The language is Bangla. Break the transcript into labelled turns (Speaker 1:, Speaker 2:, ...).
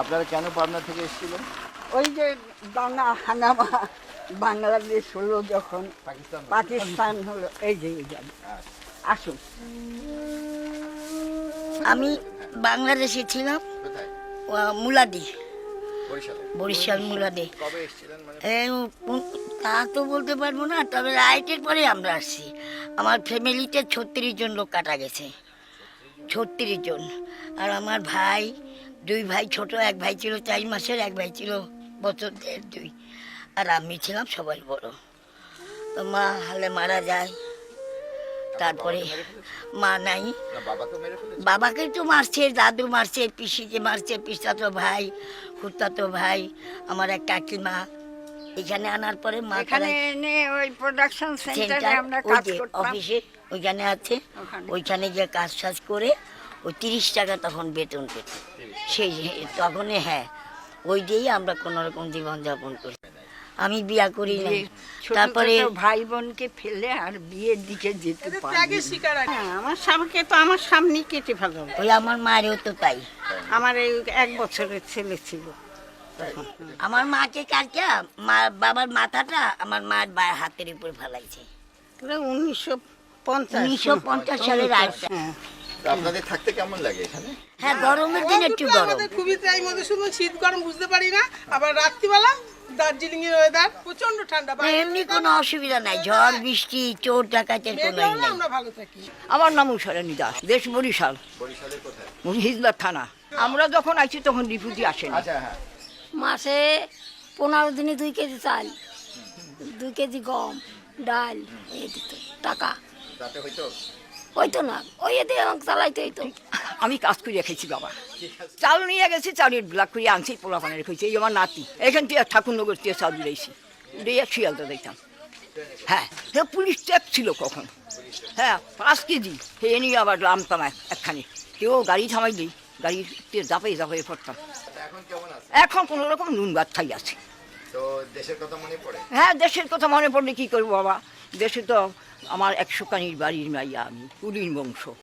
Speaker 1: আপনারা কেন পাবনা থেকে এসেছিলেন?
Speaker 2: ওই যে দাঙ্গা হাঙ্গামা বাংলাদেশ হলো যখন
Speaker 1: পাকিস্তান
Speaker 2: পাকিস্তান হলো এই যে এই যে। আসুন।
Speaker 3: আমি বাংলাদেশে ছিলাম মুলাদি।
Speaker 1: বরিশালে।
Speaker 3: বরিশাল মুলাদি।
Speaker 1: মানে?
Speaker 3: তা তো বলতে পারব না তবে রাইটের পরে আমরা আসছি। আমার ফ্যামিলিতে ছত্রিশ জন লোক কাটা গেছে। ছত্রিশ জন। আর আমার ভাই দুই ভাই ছোট এক ভাই ছিল চার মাসের এক ভাই ছিল বছর দেড় দুই। আর আমি ছিলাম সবাই বড়। তো মা হালে মারা যায়। তারপরে মা নাই।
Speaker 1: বাবাকে
Speaker 3: তো মারছে দাদু মারছে পিসিকে মারছে পিসাতো ভাই খুঁড়তাতো ভাই আমার এক কাকিমা। এখানে আনার পরে মা
Speaker 2: এখানে এনে ওই প্রোডাকশন সেন্টারে আমরা কাজ করতাম।
Speaker 3: অফিসে ওইখানে আছে। ওইখানে যে কাজ টাজ করে ওই তিরিশ টাকা তখন বেতন পেত। সেই তখনই হ্যাঁ ওই দিয়েই আমরা কোনো রকম জীবনযাপন করি। আমি বিয়া করি তারপরে
Speaker 2: ভাই বোনকে ফেলে আর বিয়ের দিকে যেতে পারি। হ্যাঁ আমার স্বামীকে তো আমার সামনে কেটে ফেলো।
Speaker 3: ওই আমার মায়েরও তো তাই।
Speaker 2: আমার এই এক বছরের ছেলে ছিল। তখন
Speaker 3: আমার মাকে কালকে মা বাবার মাথাটা আমার মার বা হাতের উপর ফেলাইছে।
Speaker 2: উনিশশো পঞ্চাশ।
Speaker 3: উনিশশো পঞ্চাশ সালের
Speaker 1: তো আপনাদের থাকতে কেমন লাগে এখানে?
Speaker 3: হ্যাঁ গরমের দিন একটু গরম।
Speaker 4: আমাদের খুবই চাই মধ্যে শুধু শীত গরম বুঝতে পারি না আবার রাত্রিবেলা দার্জিলিং এর ওয়েদার প্রচণ্ড ঠান্ডা
Speaker 3: এমনি কোনো অসুবিধা নাই ঝড় বৃষ্টি চোর ডাকাতের কোনো নাই।
Speaker 4: আমরা ভালো থাকি।
Speaker 5: আমার নাম উষারানী দাস দেশ বরিশাল।
Speaker 1: বরিশালের কোথায়?
Speaker 5: হিজলার থানা। আমরা যখন আইছি তখন রিফিউজি আসেনি।
Speaker 1: আচ্ছা হ্যাঁ।
Speaker 6: মাসে পনেরো দিনে দুই কেজি চাল দুই কেজি গম ডাল এই দিত টাকা।
Speaker 1: তাতে হয়তো
Speaker 6: হইতো না ওই দিয়ে আমাকে চালাইতে হইতো
Speaker 5: আমি কাজ করে রেখেছি বাবা। চাল নিয়ে গেছি চালের ব্লাক করে আনছি পোলা পানে রেখেছি এই আমার নাতি এখান থেকে ঠাকুরনগর থেকে চাল দিয়েছি দিয়ে শিয়ালদা দিতাম হ্যাঁ সে পুলিশ ট্যাপ ছিল কখন? হ্যাঁ পাঁচ কেজি সে নিয়ে আবার নামতাম এক- একখানি। কেউ গাড়ি থামাইলি গাড়িতে জাপাই জাপাই পড়তাম।
Speaker 1: এখন কেমন
Speaker 5: এখন কোনো রকম নুন ভাত খাই আছে।
Speaker 1: তো দেশের কথা মনে পড়ে?
Speaker 5: হ্যাঁ দেশের কথা মনে পড়লে কি করব বাবা? দেশে তো আমার একশো কানির বাড়ির মাইয়া আমি কুলির বংশ।